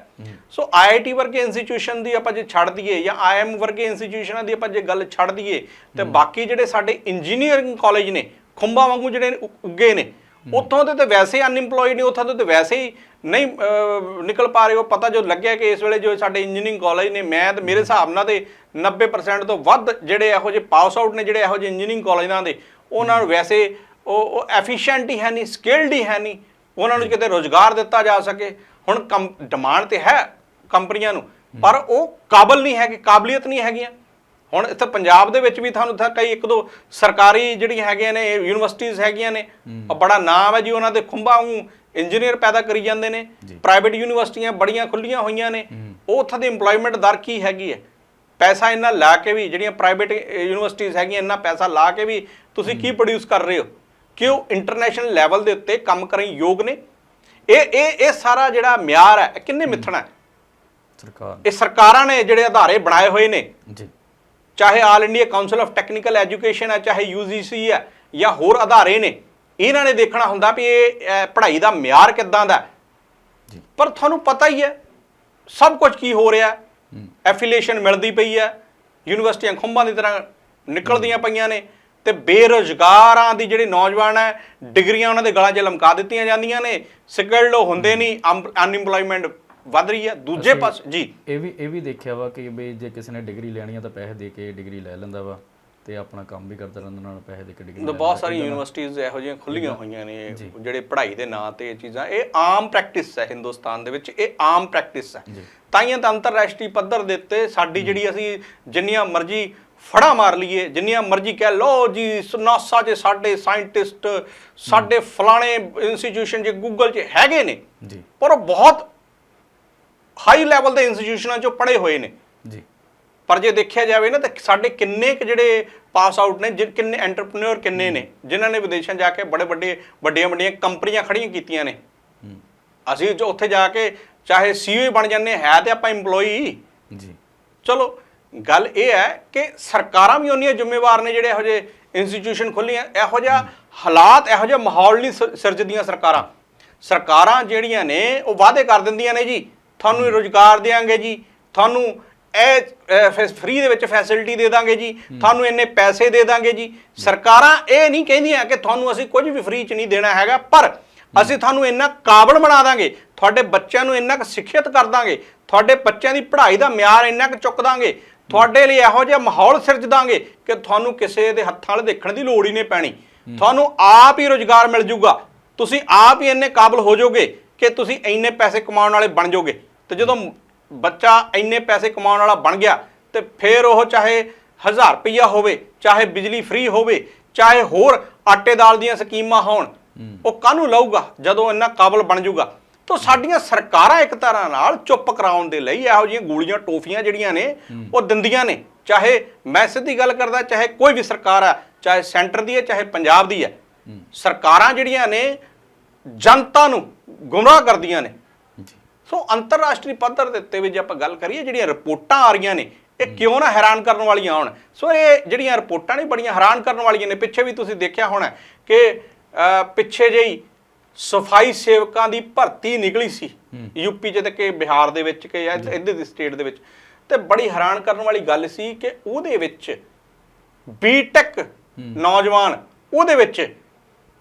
ਸੋ ਆਈਆਈਟੀ ਵਰਗੇ ਇੰਸਟੀਚਿਊਸ਼ਨ ਦੀ ਆਪਾਂ ਜੇ ਛੱਡ ਦਈਏ ਜਾਂ ਆਈਐਮ ਵਰਗੇ ਇੰਸਟੀਚਿਊਸ਼ਨਾਂ ਦੀ ਆਪਾਂ ਜੇ ਗੱਲ ਛੱਡ ਦਈਏ ਤੇ ਬਾਕੀ ਜਿਹੜੇ ਸਾਡੇ ਇੰਜੀਨੀਅਰਿੰਗ ਕਾਲਜ ਨੇ ਖੁੰਬਾਂ ਵਾਂਗੂ ਜਿਹੜੇ ਉ- ਉੱਗੇ ਨੇ। ਉੱਥੋਂ ਦੇ ਤੇ ਵੈਸੇ ਅਨਇੰਪਲੋਇਡ ਨੇ ਉੱਥੋਂ ਦੇ ਤੇ ਵੈਸੇ ਹੀ ਨਹੀਂ ਅਹ, ਨਿਕਲ ਪਾ ਰਹੇ ਉਹ ਪਤਾ ਜੋ ਲੱਗਿਆ ਕਿ ਇਸ ਵੇਲੇ ਜੋ ਸਾਡੇ ਇੰਜੀਨੀਅਰਿੰਗ ਕਾਲਜ ਨੇ ਮੈਂ ਤੇ ਮੇਰੇ ਹਿਸਾਬ ਨਾਲ ਤੇ 90% ਤੋਂ ਵੱਧ ਜਿਹੜੇ ਇਹੋ ਜਿਹੇ ਪਾਸ ਆਊਟ ਨੇ ਜਿਹੜੇ ਇਹੋ ਜਿਹੇ ਇੰਜੀਨੀਅਰਿੰਗ ਕਾਲਜਾਂ ਦੇ ਉਹਨਾਂ ਨੂੰ ਵੈਸੇ ਉਹ ਉਹ ਐਫੀਸ਼ੀਐਂਟ ਹੀ ਹੈ ਨਹੀਂ ਸਕਿਲਡ ਹੀ ਹੈ ਨਹੀਂ। ਉਹਨਾਂ ਨੂੰ ਕਿਤੇ ਰੋਜ਼ਗਾਰ ਦਿੱਤਾ ਜਾ ਸਕੇ। ਹੁਣ ਡਿਮਾਂਡ ਤੇ ਹੈ ਕੰਪਨੀਆਂ ਨੂੰ ਪਰ ਉਹ ਕਾਬਲ ਨਹੀਂ ਹੈਗੇ ਕਾਬਲੀਅਤ ਨਹੀਂ ਹੈਗੀਆਂ। ਹੁਣ ਇੱਥੇ ਪੰਜਾਬ ਦੇ ਵਿੱਚ ਵੀ ਤੁਹਾਨੂੰ ਤਾਂ ਕਈ ਇੱਕ ਦੋ ਸਰਕਾਰੀ ਜਿਹੜੀਆਂ ਹੈਗੀਆਂ ਨੇ ਯੂਨੀਵਰਸਿਟੀਆਂ ਹੈਗੀਆਂ ਨੇ ਉਹ ਬੜਾ ਨਾਮ ਹੈ ਜੀ ਉਹਨਾਂ ਦੇ ਖੁੰਬਾਂ ਨੂੰ ਇੰਜੀਨੀਅਰ ਪੈਦਾ ਕਰੀ ਜਾਂਦੇ ਨੇ ਪ੍ਰਾਈਵੇਟ ਯੂਨੀਵਰਸਿਟੀਆਂ ਬੜੀਆਂ ਖੁੱਲੀਆਂ ਹੋਈਆਂ ਨੇ ਉਹ ਉੱਥੇ ਦੀ EMPLOYMENT ਦਰ ਕੀ ਹੈਗੀ ਹੈ? ਪੈਸਾ ਇੰਨਾ ਲਾ ਕੇ ਵੀ ਜਿਹੜੀਆਂ ਪ੍ਰਾਈਵੇਟ ਯੂਨੀਵਰਸਿਟੀਆਂ ਹੈਗੀਆਂ ਇੰਨਾ ਪੈਸਾ ਲਾ ਕੇ ਵੀ ਤੁਸੀਂ ਕੀ ਪ੍ਰੋਡਿਊਸ ਕਰ ਰਹੇ ਹੋ? ਕਿ ਉਹ ਇੰਟਰਨੈਸ਼ਨਲ ਲੈਵਲ ਦੇ ਉੱਤੇ ਕੰਮ ਕਰਨ ਯੋਗ ਨੇ? ਇਹ ਇਹ ਇਹ ਸਾਰਾ ਜਿਹੜਾ ਮਿਆਰ ਹੈ ਕਿੰਨੇ ਮਿੱਥਣਾ ਹੈ? ਸਰਕਾਰ। ਇਹ ਸਰਕਾਰਾਂ ਨੇ ਜਿਹੜੇ ਆਧਾਰੇ ਬਣਾਏ ਹੋਏ ਨੇ। ਜੀ। ਚਾਹੇ All India Council of Technical Education ਹੈ ਚਾਹੇ ਯੂਜੀਸੀ ਹੈ ਜਾਂ ਹੋਰ ਆਧਾਰੇ ਨੇ ਇਹਨਾਂ ਨੇ ਦੇਖਣਾ ਹੁੰਦਾ ਵੀ ਇਹ ਪੜ੍ਹਾਈ ਦਾ ਮਿਆਰ ਕਿੱਦਾਂ ਦਾ ਪਰ ਤੁਹਾਨੂੰ ਪਤਾ ਹੀ ਹੈ ਸਭ ਕੁਝ ਕੀ ਹੋ ਰਿਹਾ ਹੂੰ। ਐਫੀਲੀਏਸ਼ਨ ਮਿਲਦੀ ਪਈ ਹੈ ਯੂਨੀਵਰਸਿਟੀਆਂ ਖੰਭਾਂ ਦੀ ਤਰ੍ਹਾਂ ਨਿਕਲਦੀਆਂ ਪਈਆਂ ਨੇ ਤੇ ਬੇਰੁਜ਼ਗਾਰਾਂ ਦੀ ਜਿਹੜੇ ਨੌਜਵਾਨ ਹੈ ਡਿਗਰੀਆਂ ਉਹਨਾਂ ਦੇ ਗਲਾਂ 'ਚ ਲਮਕਾ ਦਿੱਤੀਆਂ ਜਾਂਦੀਆਂ ਨੇ। ਸਕਿਲਡ ਹੁੰਦੇ ਨਹੀਂ ਅਨਇੰਪਲੋਇਮੈਂਟ ਵੱਧ ਰਹੀ ਹੈ। ਦੂਜੇ ਪਾਸੇ ਜੀ। ਇਹ ਵੀ ਇਹ ਵੀ ਦੇਖਿਆ ਵਾ ਕਿ ਬਈ ਜੇ ਕਿਸੇ ਨੇ ਡਿਗਰੀ ਲੈਣੀ ਆ ਤਾਂ ਪੈਸੇ ਦੇ ਕੇ ਡਿਗਰੀ ਲੈ ਲੈਂਦਾ ਵਾ ਤੇ ਆਪਣਾ ਕੰਮ ਵੀ ਕਰਦਾ ਰਹਿੰਦਾ ਨਾਲ ਪੈਸੇ ਦੇ ਕੇ ਡਿਗਰੀ ਮਤਲਬ ਬਹੁਤ ਸਾਰੀਆਂ ਯੂਨੀਵਰਸਿਟੀਆਂ ਇਹੋ ਜਿਹੀਆਂ ਖੁੱਲੀਆਂ ਹੋਈਆਂ ਨੇ ਜਿਹੜੇ ਪੜ੍ਹਾਈ ਦੇ ਨਾਂ ਤੇ ਇਹ ਚੀਜ਼ਾਂ। ਇਹ ਆਮ ਪ੍ਰੈਕਟਿਸ ਹੈ ਹਿੰਦੁਸਤਾਨ ਦੇ ਵਿੱਚ ਇਹ ਆਮ ਪ੍ਰੈਕਟਿਸ ਹੈ। ਜੀ। ਤਾਈਆਂ ਤਾਂ ਅੰਤਰਰਾਸ਼ਟਰੀ ਪੱਧਰ ਦੇ ਉੱਤੇ ਸਾਡੀ ਜਿਹੜੀ ਅਸੀਂ ਜਿੰਨੀਆਂ ਮਰਜ਼ੀ ਫੜਾ ਮਾਰ ਲਈਏ ਜਿੰਨੀਆਂ ਮਰਜ਼ੀ ਕਹਿ ਲਓ ਜੀ ਨਾਸਾ 'ਚ ਸਾਡੇ ਸਾਇੰਟਿਸਟ ਸਾਡੇ ਫਲਾਣੇ ਇੰਸਟੀਚਿਊਸ਼ਨ 'ਚ ਗੂਗਲ 'ਚ ਹੈਗੇ ਨੇ। ਜੀ। ਪਰ ਉਹ ਬਹੁਤ ਹਾਈ ਲੈਵਲ ਦੇ ਇੰਸਟੀਚਿਊਸ਼ਨਾਂ 'ਚੋਂ ਪੜ੍ਹੇ ਹੋਏ ਨੇ। ਜੀ। ਪਰ ਜੇ ਦੇਖਿਆ ਜਾਵੇ ਨਾ ਤਾਂ ਸਾਡੇ ਕਿੰਨੇ ਕੁ ਜਿਹੜੇ ਪਾਸ ਆਊਟ ਨੇ ਜਿ- ਕਿੰਨੇ ਐਂਟਰਪ੍ਰੀਨਿਓਰ ਕਿੰਨੇ ਨੇ ਜਿਨ੍ਹਾਂ ਨੇ ਵਿਦੇਸ਼ਾਂ ਜਾ ਕੇ ਬੜੇ ਵੱਡੇ ਵੱਡੀਆਂ ਵੱਡੀਆਂ ਕੰਪਨੀਆਂ ਖੜੀਆਂ ਕੀਤੀਆਂ ਨੇ। ਅਸੀਂ ਜੋ ਉੱਥੇ ਜਾ ਕੇ ਚਾਹੇ ਸੀਓ ਬਣ ਜਾਂਦੇ ਹੈ ਤੇ ਆਪਾਂ EMPLOYE ਜੀ। ਚਲੋ ਗੱਲ ਇਹ ਹੈ ਕਿ ਸਰਕਾਰਾਂ ਵੀ ਉਹਨੀਆਂ ਜ਼ਿੰਮੇਵਾਰ ਨੇ ਜਿਹੜੇ ਇਹੋ ਜਿਹੇ ਇੰਸਟੀਚਿਊਸ਼ਨ ਖੁੱਲੀਆਂ ਇਹੋ ਜਿਹਾ ਹਾਲਾਤ ਇਹੋ ਜਿਹਾ ਮਾਹੌਲ ਨਹੀਂ ਸਿਰ- ਸਿਰਜਦੀਆਂ ਸਰਕਾਰਾਂ। ਸਰਕਾਰਾਂ ਜਿਹੜੀਆਂ ਨੇ ਉਹ ਵਾਅਦੇ ਕਰ ਦਿੰਦੀਆਂ ਨੇ ਜੀ। ਤੁਹਾਨੂੰ ਰੋਜ਼ਗਾਰ ਦੇਾਂਗੇ ਜੀ ਤੁਹਾਨੂੰ ਇਹ ਫ੍ਰੀ ਦੇ ਵਿੱਚ ਫੈਸਿਲਿਟੀ ਦੇ ਦਾਂਗੇ ਜੀ ਤੁਹਾਨੂੰ ਇੰਨੇ ਪੈਸੇ ਦੇ ਦਾਂਗੇ ਜੀ। ਸਰਕਾਰਾਂ ਇਹ ਨਹੀਂ ਕਹਿੰਦੀਆਂ ਕਿ ਤੁਹਾਨੂੰ ਅਸੀਂ ਕੁਝ ਵੀ ਫ੍ਰੀ ਚ ਨਹੀਂ ਦੇਣਾ ਹੈਗਾ ਪਰ ਅਸੀਂ ਤੁਹਾਨੂੰ ਇੰਨਾ ਕਾਬਲ ਬਣਾ ਦਾਂਗੇ ਤੁਹਾਡੇ ਬੱਚਿਆਂ ਨੂੰ ਇੰਨਾ ਕੁ ਸਿੱਖਿਅਤ ਕਰ ਦਾਂਗੇ ਤੁਹਾਡੇ ਬੱਚਿਆਂ ਦੀ ਪੜ੍ਹਾਈ ਦਾ ਮਿਆਰ ਇੰਨਾ ਕੁ ਚੁੱਕ ਦਾਂਗੇ ਤੁਹਾਡੇ ਲਈ ਇਹੋ ਜਿਹਾ ਮਾਹੌਲ ਸਿਰਜ ਦਾਂਗੇ ਕਿ ਤੁਹਾਨੂੰ ਕਿਸੇ ਦੇ ਹੱਥਾਂ ਵਾਲੇ ਦੇਖਣ ਦੀ ਲੋੜ ਹੀ ਨਹੀਂ ਪੈਣੀ। ਤੁਹਾਨੂੰ ਆਪ ਹੀ ਰੋਜ਼ਗਾਰ ਮਿਲ ਜਾਊਗਾ। ਤੁਸੀਂ ਆਪ ਹੀ ਇੰਨੇ ਕਾਬਲ ਹੋ ਜਾਓਗੇ ਕਿ ਤੁਸੀਂ ਇੰਨੇ ਪੈਸੇ ਕਮਾਉਣ ਵਾਲੇ ਬਣ ਜਾਓਗੇ। ਤੇ ਜਦੋਂ ਬੱਚਾ ਇੰਨੇ ਪੈਸੇ ਕਮਾਉਣ ਵਾਲਾ ਬਣ ਗਿਆ ਤੇ ਫਿਰ ਉਹ ਚਾਹੇ 1000 ਰੁਪਈਆ ਹੋਵੇ ਚਾਹੇ ਬਿਜਲੀ ਫ੍ਰੀ ਹੋਵੇ ਚਾਹੇ ਹੋਰ ਆਟੇ ਦਾਲ ਦੀਆਂ ਸਕੀਮਾਂ ਹੋਣ ਉਹ ਕਾਹਨੂੰ ਲਊਗਾ ਜਦੋਂ ਇੰਨਾ ਕਾਬਲ ਬਣ ਜਾਊਗਾ? ਤਾਂ ਸਾਡੀਆਂ ਸਰਕਾਰਾਂ ਇੱਕ ਤਰ੍ਹਾਂ ਨਾਲ ਚੁੱਪ ਕਰਾਉਣ ਦੇ ਲਈ ਇਹੋ ਜਿਹੀਆਂ ਗੋਲੀਆਂ ਟੋਫੀਆਂ ਜਿਹੜੀਆਂ ਨੇ ਉਹ ਦਿੰਦੀਆਂ ਨੇ। ਚਾਹੇ ਮੈਂ ਸਿੱਧੀ ਗੱਲ ਕਰਦਾ ਚਾਹੇ ਕੋਈ ਵੀ ਸਰਕਾਰ ਹੈ ਚਾਹੇ ਸੈਂਟਰ ਦੀ ਹੈ ਚਾਹੇ ਪੰਜਾਬ ਦੀ ਹੈ। ਸਰਕਾਰਾਂ ਜਿਹੜੀਆਂ ਨੇ ਜਨਤਾ ਨੂੰ ਗੁੰਮਰਾਹ ਕਰਦੀਆਂ ਨੇ। ਸੋ ਅੰਤਰਰਾਸ਼ਟਰੀ ਪੱਧਰ ਦੇ ਉੱਤੇ ਵੀ ਜੇ ਆਪਾਂ ਗੱਲ ਕਰੀਏ ਜਿਹੜੀਆਂ ਰਿਪੋਰਟਾਂ ਆ ਰਹੀਆਂ ਨੇ ਇਹ ਕਿਉਂ ਨਾ ਹੈਰਾਨ ਕਰਨ ਵਾਲੀਆਂ ਹੋਣ? ਸੋ ਇਹ ਜਿਹੜੀਆਂ ਰਿਪੋਰਟਾਂ ਨੇ ਬੜੀਆਂ ਹੈਰਾਨ ਕਰਨ ਵਾਲੀਆਂ ਨੇ। ਪਿੱਛੇ ਵੀ ਤੁਸੀਂ ਦੇਖਿਆ ਹੋਣਾ ਕਿ ਪਿੱਛੇ ਜਿਹੀ ਸਫ਼ਾਈ ਸੇਵਕਾਂ ਦੀ ਭਰਤੀ ਨਿਕਲੀ ਸੀ। ਯੂਪੀ 'ਚ ਤੇ ਕਿ ਬਿਹਾਰ ਦੇ ਵਿੱਚ ਕਿ ਇੱਧਰ ਦੀ ਸਟੇਟ ਦੇ ਵਿੱਚ। ਤੇ ਬੜੀ ਹੈਰਾਨ ਕਰਨ ਵਾਲੀ ਗੱਲ ਸੀ ਕਿ ਉਹਦੇ ਵਿੱਚ ਬੀਟੈਕ ਨੌਜਵਾਨ ਉਹਦੇ ਵਿੱਚ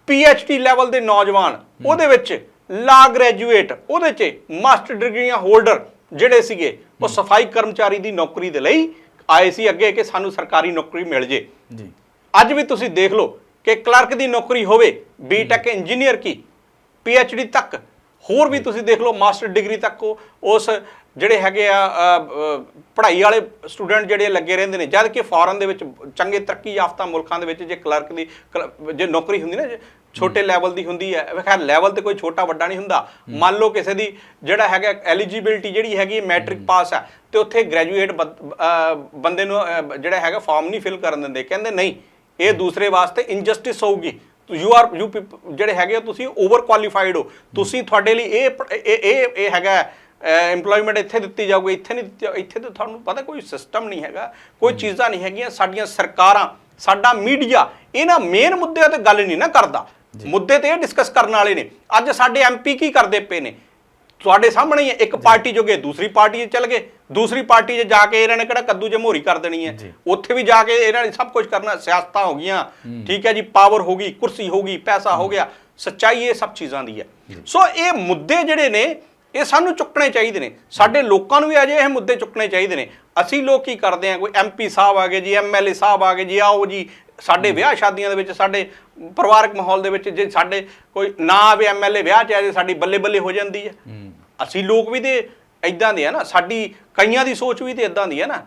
ਡੀ ਲੈਵਲ ਦੇ ਨੌਜਵਾਨ ਉਹਦੇ ਵਿੱਚ ਲਾ ਗ੍ਰੈਜੂਏਟ ਉਹਦੇ 'ਚ ਮਾਸਟਰ ਡਿਗਰੀਆਂ ਹੋਲਡਰ ਜਿਹੜੇ ਸੀਗੇ ਉਹ ਸਫ਼ਾਈ ਕਰਮਚਾਰੀ ਦੀ ਨੌਕਰੀ ਦੇ ਲਈ ਆਏ ਸੀ ਅੱਗੇ ਕਿ ਸਾਨੂੰ ਸਰਕਾਰੀ ਨੌਕਰੀ ਮਿਲ ਜੇ। ਜੀ। ਅੱਜ ਵੀ ਤੁਸੀਂ ਦੇਖ ਲਓ ਕਿ ਕਲਰਕ ਦੀ ਨੌਕਰੀ ਹੋਵੇ ਬੀਟੈਕ ਇੰਜੀਨੀਅਰ ਕੀ ਡੀ ਤੱਕ ਹੋਰ ਵੀ ਤੁਸੀਂ ਦੇਖ ਲਓ ਮਾਸਟਰ ਡਿਗਰੀ ਤੱਕ ਉਸ ਜਿਹੜੇ ਹੈਗੇ ਆ ਪੜ੍ਹਾਈ ਵਾਲੇ ਸਟੂਡੈਂਟ ਜਿਹੜੇ ਲੱਗੇ ਰਹਿੰਦੇ ਨੇ ਜਦ ਕਿ ਫੋਰਨ ਦੇ ਵਿੱਚ ਚੰਗੇ ਤਰੱਕੀ ਯਾਫਤਾ ਮੁਲਕਾਂ ਦੇ ਵਿੱਚ ਜੇ ਕਲਰਕ ਦੀ ਜੇ ਨੌਕਰੀ ਹੁੰਦੀ ਨਾ ਛੋਟੇ ਲੈਵਲ ਦੀ ਹੁੰਦੀ ਹੈ। ਖੈਰ ਲੈਵਲ ਤੇ ਕੋਈ ਛੋਟਾ ਵੱਡਾ ਨਹੀਂ ਹੁੰਦਾ। ਮੰਨ ਲਓ ਕਿਸੇ ਦੀ ਜਿਹੜਾ ਹੈਗਾ ਐਲੀਜੀਬਿਲਟੀ ਜਿਹੜੀ ਹੈਗੀ ਮੈਟ੍ਰਿਕ ਪਾਸ ਹੈ। ਤੇ ਉੱਥੇ ਗ੍ਰੈਜੂਏਟ ਬੰਦੇ ਨੂੰ ਜਿਹੜਾ ਹੈਗਾ ਫਾਰਮ ਨਹੀਂ ਫਿਲ ਕਰਨ ਦਿੰਦੇ। ਕਹਿੰਦੇ ਨਹੀਂ ਇਹ ਦੂਸਰੇ ਵਾਸਤੇ ਇਨਜਸਟਿਸ ਹੋਊਗੀ। ਯੂ ਆਰ ਯੂ ਜਿਹੜੇ ਹੈਗੇ ਤੁਸੀਂ ਓਵਰ ਕੁਆਲੀਫਾਈਡ ਹੋ। ਤੁਸੀਂ ਤੁਹਾਡੇ ਲਈ ਇਹ ਇਹ ਇਹ ਹੈਗਾ EMPLOYMENT ਇੱਥੇ ਦਿੱਤੀ ਜਾਊਗੀ ਇੱਥੇ ਨਹੀਂ ਦਿੱਤੀ ਇੱਥੇ ਤਾਂ ਤੁਹਾਨੂੰ ਪਤਾ ਕੋਈ ਸਿਸਟਮ ਨਹੀਂ ਹੈਗਾ ਕੋਈ ਚੀਜ਼ਾਂ ਨਹੀਂ ਹੈਗੀਆਂ। ਸਾਡੀਆਂ ਸਰਕਾਰਾਂ ਸਾਡਾ ਮੀਡੀਆ ਇਹਨਾਂ ਮੇਨ ਮੁੱਦਿਆਂ ਤੇ ਗੱਲ ਨਹੀਂ ਨਾ ਕਰਦਾ। ਮੁੱਦੇ ਤੇ ਇਹ ਡਿਸਕਸ ਕਰਨ ਵਾਲੇ ਨੇ। ਅੱਜ ਸਾਡੇ ਐਮਪੀ ਕੀ ਕਰਦੇ ਪਏ ਨੇ? ਤੁਹਾਡੇ ਸਾਹਮਣੇ ਹੀ ਹੈ। ਇੱਕ ਪਾਰਟੀ ਜੋਗੇ ਦੂਸਰੀ ਪਾਰਟੀ 'ਚ ਚਲ ਗਏ। ਦੂਸਰੀ ਪਾਰਟੀ 'ਚ ਜਾ ਕੇ ਇਹਨਾਂ ਨੇ ਕਿਹੜਾ ਕੱਦੂ ਜਮਹੂਰੀ ਕਰ ਦੇਣੀ ਹੈ। ਉੱਥੇ ਵੀ ਜਾ ਕੇ ਇਹਨਾਂ ਨੇ ਸਭ ਕੁਝ ਕਰਨਾ। ਸਿਆਸਤਾਂ ਹੋ ਗਈਆਂ। ਠੀਕ ਹੈ ਜੀ ਪਾਵਰ ਹੋ ਗਈ ਕੁਰਸੀ ਹੋ ਗਈ ਪੈਸਾ ਹੋ ਗਿਆ। ਸੱਚਾਈ ਇਹ ਸਭ ਚੀਜ਼ਾਂ ਦੀ ਹੈ। ਸੋ ਇਹ ਮੁੱਦੇ ਜਿਹੜੇ ਨੇ ਇਹ ਸਾਨੂੰ ਚੁੱਕਣੇ ਚਾਹੀਦੇ ਨੇ। ਸਾਡੇ ਲੋਕਾਂ ਨੂੰ ਵੀ ਅਜੇ ਇਹ ਮੁੱਦੇ ਚੁੱਕਣੇ ਚਾਹੀਦੇ ਨੇ। ਅਸੀਂ ਲੋਕ ਕੀ ਕਰਦੇ ਆ ਕੋਈ ਐਮਪੀ ਸਾਹਿਬ ਆ ਗਏ ਜੀ ਐਮਐਲਏ ਸਾਹਿਬ ਆ ਗਏ ਜੀ ਆਓ ਜੀ ਸਾਡੇ ਵਿਆਹ ਸ਼ਾਦੀਆਂ ਦੇ ਵਿੱਚ ਸਾਡੇ ਪਰਿਵਾਰਕ ਮਾਹੌਲ ਦੇ ਵਿੱਚ ਜੇ ਸਾਡੇ ਕੋਈ ਨਾ ਆਵੇ ਐਮਐਲਏ ਵਿਆਹ ਚ ਆ ਜੇ ਸਾਡੀ ਬੱਲੇ ਬੱਲੇ ਹੋ ਜਾਂਦੀ ਹੈ। ਅਸੀਂ ਲੋਕ ਵੀ ਤੇ ਇਦਾਂ ਦੇ ਆ ਨਾ ਸਾਡੀ ਕਈਆਂ ਦੀ ਸੋਚ ਵੀ ਤੇ ਇਦਾਂ ਦੀ ਹੈ ਨਾ।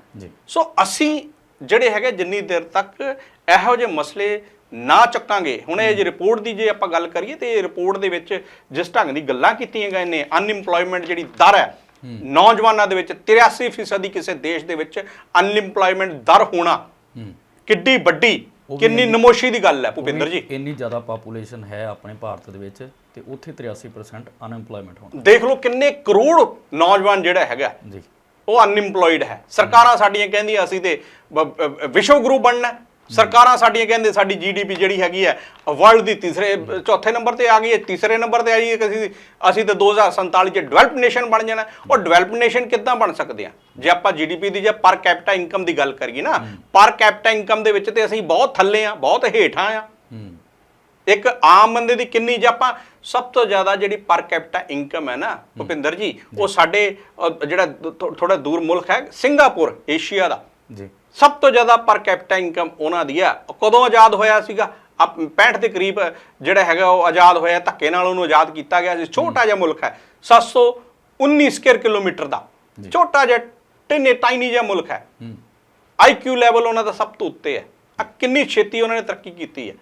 ਸੋ ਅਸੀਂ ਜਿਹੜੇ ਹੈਗੇ ਜਿੰਨੀ ਦੇਰ ਤੱਕ ਇਹੋ ਜਿਹੇ ਮਸਲੇ ਨਾ ਚੱਕਾਂਗੇ। ਹੁਣ ਇਹ ਜੇ ਰਿਪੋਰਟ ਦੀ ਜੇ ਆਪਾਂ ਗੱਲ ਕਰੀਏ ਤੇ ਇਹ ਰਿਪੋਰਟ ਦੇ ਵਿੱਚ ਜਿਸ ਢੰਗ ਦੀ ਗੱਲਾਂ ਕੀਤੀਆਂ ਗਏ ਨੇ ਅਨਇੰਪਲੋਇਮੈਂਟ ਜਿਹੜੀ ਦਰ ਹੈ ਨੌਜਵਾਨਾਂ ਦੇ ਵਿੱਚ 83% ਦੀ ਕਿਸੇ ਦੇਸ਼ ਦੇ ਵਿੱਚ ਅਨਇੰਪਲੋਇਮੈਂਟ ਦਰ ਹੋਣਾ ਕਿੱਡੀ ਵੱਡੀ ਕਿੰਨੀ ਨਮੋਸ਼ੀ ਦੀ ਗੱਲ ਹੈ ਭੁਪਿੰਦਰ ਜੀ। ਇੰਨੀ ਜ਼ਿਆਦਾ ਪਾਪੂਲੇਸ਼ਨ ਹੈ ਆਪਣੇ ਭਾਰਤ ਦੇ ਵਿੱਚ ਤੇ ਉੱਥੇ 83% ਅਨਐਮਪਲੋਇਮੈਂਟ ਹੋਣਾ। ਦੇਖ ਲਓ ਕਿੰਨੇ ਕਰੋੜ ਨੌਜਵਾਨ ਜਿਹੜਾ ਹੈਗਾ ਜੀ। ਉਹ ਅਨਇੰਪਲੋਇਡ ਹੈ। ਸਰਕਾਰਾਂ ਸਾਡੀਆਂ ਕਹਿੰਦੀਆਂ ਅਸੀਂ ਤੇ ਵਿਸ਼ਵ ਗੁਰੂ ਬਣਨਾ। ਸਰਕਾਰਾਂ ਸਾਡੀਆਂ ਕਹਿੰਦੇ ਸਾਡੀ ਜੀਡੀਪੀ ਜਿਹੜੀ ਹੈਗੀ ਹੈ ਵਰਲਡ ਦੀ ਤੀਸਰੇ ਚੌਥੇ ਨੰਬਰ ਤੇ ਆ ਗਈ ਹੈ ਤੀਸਰੇ ਨੰਬਰ ਤੇ ਆਈ ਹੈ ਕਿ ਅਸੀਂ ਅਸੀਂ ਤੇ 2047 ਚ ਡਿਵੈਲਪਡ ਨੇਸ਼ਨ ਬਣ ਜਾਣਾ। ਉਹ ਡਿਵੈਲਪਡ ਨੇਸ਼ਨ ਕਿੱਦਾਂ ਬਣ ਸਕਦੇ ਆ? ਜੇ ਆਪਾਂ ਜੀਡੀਪੀ ਦੀ ਜੇ ਪਰ ਕੈਪੀਟਾ ਇਨਕਮ ਦੀ ਗੱਲ ਕਰੀਏ ਨਾ ਪਰ ਕੈਪੀਟਾ ਇਨਕਮ ਦੇ ਵਿੱਚ ਤੇ ਅਸੀਂ ਬਹੁਤ ਥੱਲੇ ਆ ਬਹੁਤ ਹੇਠਾਂ ਆ। ਇੱਕ ਆਮ ਬੰਦੇ ਦੀ ਕਿੰਨੀ ਜੇ ਆਪਾਂ ਸਭ ਤੋਂ ਜ਼ਿਆਦਾ ਜਿਹੜੀ ਪਰ ਕੈਪੀਟਾ ਇਨਕਮ ਹੈ ਨਾ ਭੁਪਿੰਦਰ ਜੀ ਉਹ ਸਾਡੇ ਜਿਹੜਾ ਥੋੜਾ ਦੂਰ ਮੁਲਕ ਹੈ ਸਿੰਗਾਪੁਰ ਏਸ਼ੀਆ ਦਾ। ਜੀ। ਸਭ ਤੋਂ ਜ਼ਿਆਦਾ ਪਰ ਕੈਪੀਟਾ ਇਨਕਮ ਉਹਨਾਂ ਦੀ ਉਹ ਕਦੋਂ ਆਜ਼ਾਦ ਹੋਇਆ ਸੀਗਾ? ਆਪ- 65 ਦੇ ਕਰੀਬ ਜਿਹੜਾ ਹੈਗਾ ਉਹ ਆਜ਼ਾਦ ਹੋਇਆ ਧੱਕੇ ਨਾਲ ਉਹਨੂੰ ਆਜ਼ਾਦ ਕੀਤਾ ਗਿਆ ਸੀ। ਛੋਟਾ ਜਿਹਾ ਮੁਲਕ ਹੈ 719 ਸਕੁਅਰ ਕਿਲੋਮੀਟਰ ਦਾ। ਛੋਟਾ ਜਿਹਾ ਟਿਨੇ ਟਾਈਨੀ ਜਿਹਾ ਮੁਲਕ ਹੈ। ਹੂੰ। ਆਈਕਿਊ ਲੈਵਲ ਉਹਨਾਂ ਦਾ ਸਭ ਤੋਂ ਉੱਤੇ ਹੈ। ਆ ਕਿੰਨੀ ਛੇਤੀ ਉਹਨਾਂ ਨੇ ਤਰੱਕੀ ਕੀਤੀ ਹੈ।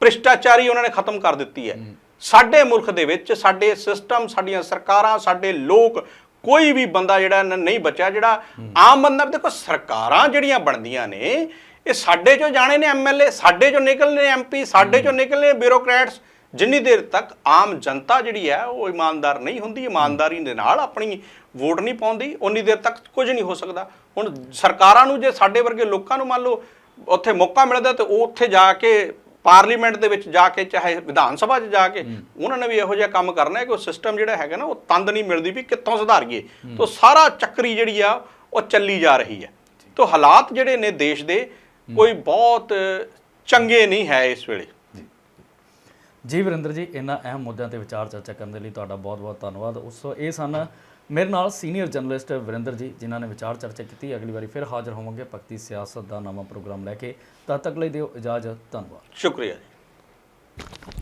ਭ੍ਰਿਸ਼ਟਾਚਾਰੀ ਉਹਨਾਂ ਨੇ ਖਤਮ ਕਰ ਦਿੱਤੀ ਹੈ। ਸਾਡੇ ਮੁਲਕ ਦੇ ਵਿੱਚ ਸਾਡੇ ਸਿਸਟਮ ਸਾਡੀਆਂ ਸਰਕਾਰਾਂ ਸਾਡੇ ਲੋਕ ਕੋਈ ਵੀ ਬੰਦਾ ਜਿਹੜਾ ਨਹੀਂ ਬਚਿਆ, ਜਿਹੜਾ ਆਮ ਬੰਦਾ, ਦੇਖੋ ਸਰਕਾਰਾਂ ਜਿਹੜੀਆਂ ਬਣਦੀਆਂ ਨੇ, ਇਹ ਸਾਡੇ ਚੋਂ ਜਾਣੇ ਨੇ ਐਮਐਲਏ ਸਾਡੇ ਚੋਂ ਨਿਕਲਨੇ ਐਮਪੀ ਸਾਡੇ ਚੋਂ ਨਿਕਲਨੇ ਬਿਊਰੋਕਰੈਟਸ। ਜਿੰਨੀ ਦੇਰ ਤੱਕ ਆਮ ਜਨਤਾ ਜਿਹੜੀ ਹੈ, ਉਹ ਇਮਾਨਦਾਰ ਨਹੀਂ ਹੁੰਦੀ, ਇਮਾਨਦਾਰੀ ਦੇ ਨਾਲ ਆਪਣੀ ਵੋਟ ਨਹੀਂ ਪਾਉਂਦੀ ਉਨੀ ਦੇਰ ਤੱਕ ਕੁਝ ਨਹੀਂ ਹੋ ਸਕਦਾ। ਹੁਣ ਸਰਕਾਰਾਂ ਨੂੰ, ਜੇ ਸਾਡੇ ਵਰਗੇ ਲੋਕਾਂ ਨੂੰ ਮੰਨ ਲਓ, ਉੱਥੇ ਮੌਕਾ ਮਿਲਦਾ, ਤੇ ਉਹ ਉੱਥੇ ਜਾ ਕੇ ਪਾਰਲੀਮੈਂਟ ਦੇ ਵਿੱਚ ਜਾ ਕੇ ਚਾਹੇ ਵਿਧਾਨ ਸਭਾ 'ਚ ਜਾ ਕੇ ਉਹਨਾਂ ਨੇ ਵੀ ਇਹੋ ਜਿਹਾ ਕੰਮ ਕਰਨਾ ਹੈ ਕਿ ਉਹ ਸਿਸਟਮ ਜਿਹੜਾ ਹੈਗਾ ਨਾ ਉਹ ਤੰਦ ਨਹੀਂ ਮਿਲਦੀ ਵੀ ਕਿੱਥੋਂ ਸੁਧਾਰੀਏ। ਤੋਂ ਸਾਰਾ ਚੱਕਰੀ ਜਿਹੜੀ ਆ ਉਹ ਚੱਲੀ ਜਾ ਰਹੀ ਹੈ। ਤੋਂ ਹਾਲਾਤ ਜਿਹੜੇ ਨੇ ਦੇਸ਼ ਦੇ ਕੋਈ ਬਹੁਤ ਚੰਗੇ ਨਹੀਂ ਹੈ ਇਸ ਵੇਲੇ। ਜੀ। ਵਰਿੰਦਰ ਜੀ ਇਹਨਾਂ ਅਹਿਮ ਮੁੱਦਿਆਂ ਤੇ ਵਿਚਾਰ ਚਰਚਾ ਕਰਨ ਦੇ ਲਈ ਤੁਹਾਡਾ ਬਹੁਤ-ਬਹੁਤ ਧੰਨਵਾਦ। ਉਸ ਇਹ ਸਨ ਮੇਰੇ ਨਾਲ ਸੀਨੀਅਰ ਜਰਨਲਿਸਟ ਵਰਿੰਦਰ ਜੀ, ਜਿਨ੍ਹਾਂ ਨੇ ਵਿਚਾਰ ਚਰਚਾ ਕੀਤੀ। ਅਗਲੀ ਵਾਰੀ ਫਿਰ ਹਾਜ਼ਰ ਹੋਵਾਂਗੇ ਪੱਕਤੀ ਸਿਆਸਤ ਦਾ ਨਵਾਂ ਪ੍ਰੋਗਰਾਮ ਲੈ ਕੇ। ਤਦ ਤੱਕ ਲਈ ਦਿਓ ਇਜਾਜ਼ਤ, ਧੰਨਵਾਦ। ਸ਼ੁਕਰੀਆ ਜੀ।